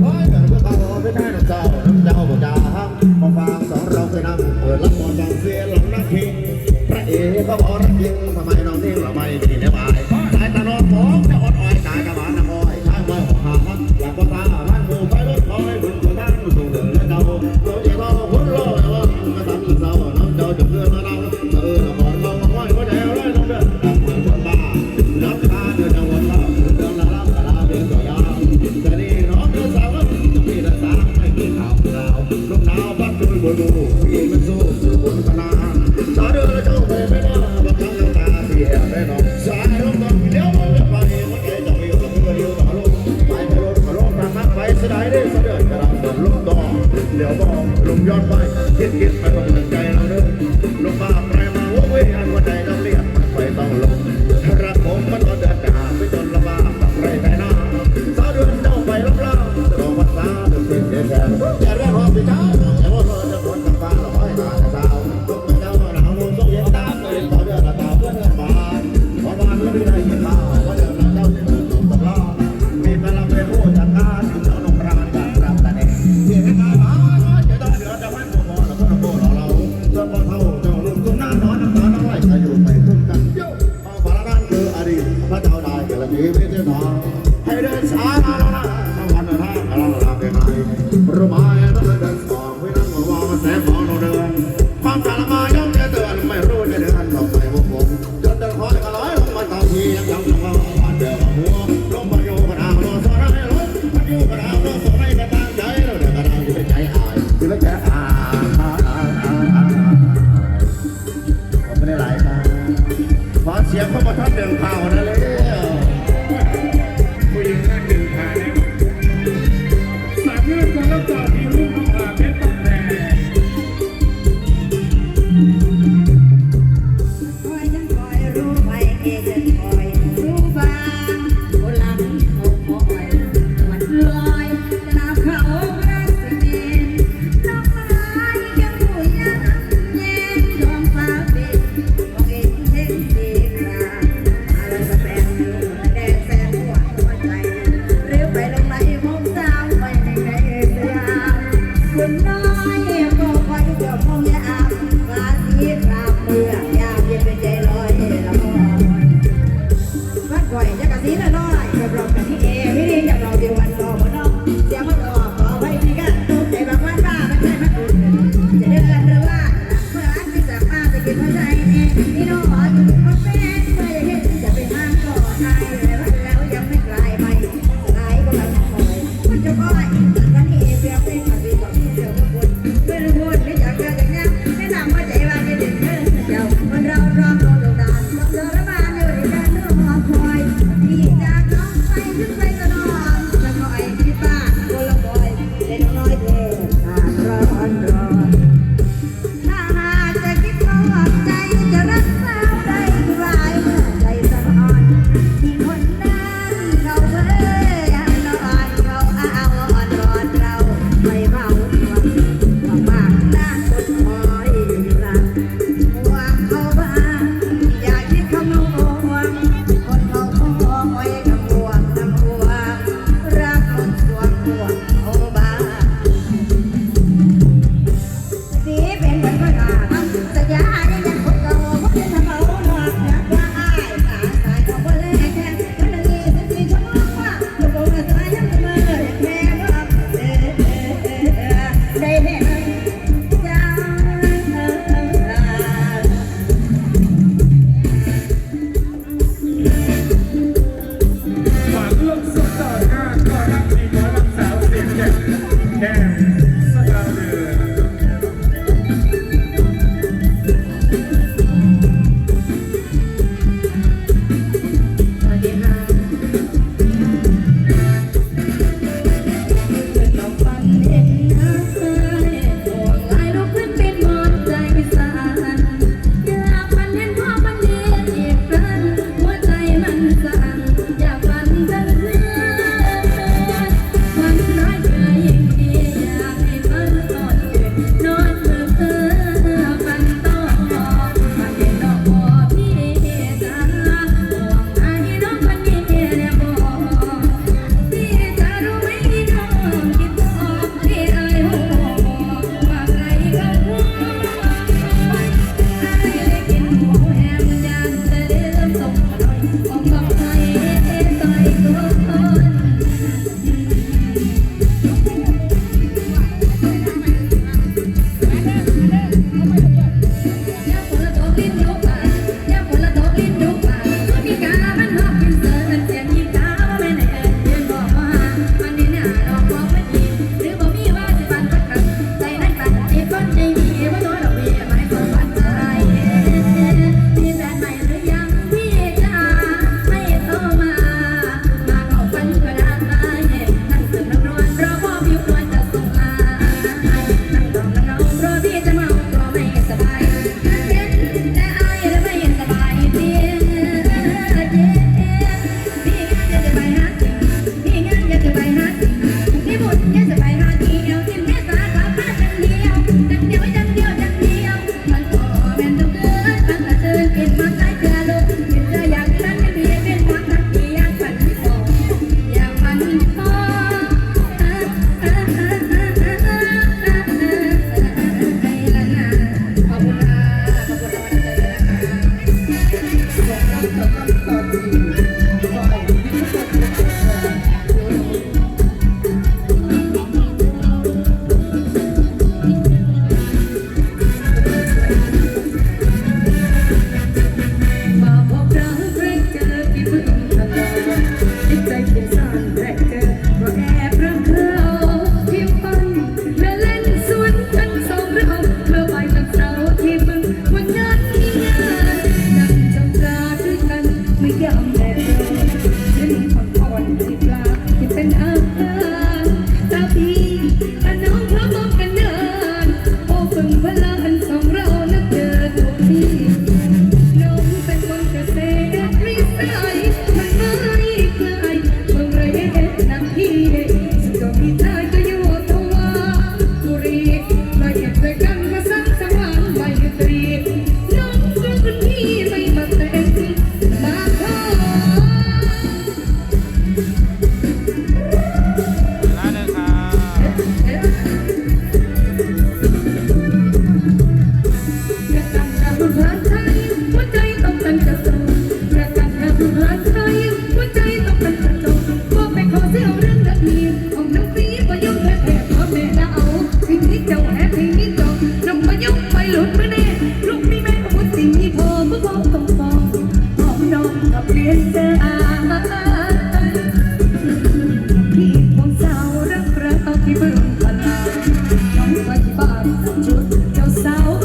Bye. ลูาบัดด้วบัวพี่มันสู้สู่บนนาตาเดินเจ้าไปไม่ได้บัดทั้ตาเสียแน่นอนสายรถบัดเลี้ยวไปมันจะไม่อยู่กับเพื่อนเดียวต่อลงไปไปรถมาลงทางนักไปเสียดายได้เสด็กระดับดลงดองเดี๋ยวบอกลงยอดไปคิดคิดไปต้องใจเราเนอะลมบ้า envenenar. พี่น้อง We get on there. yourself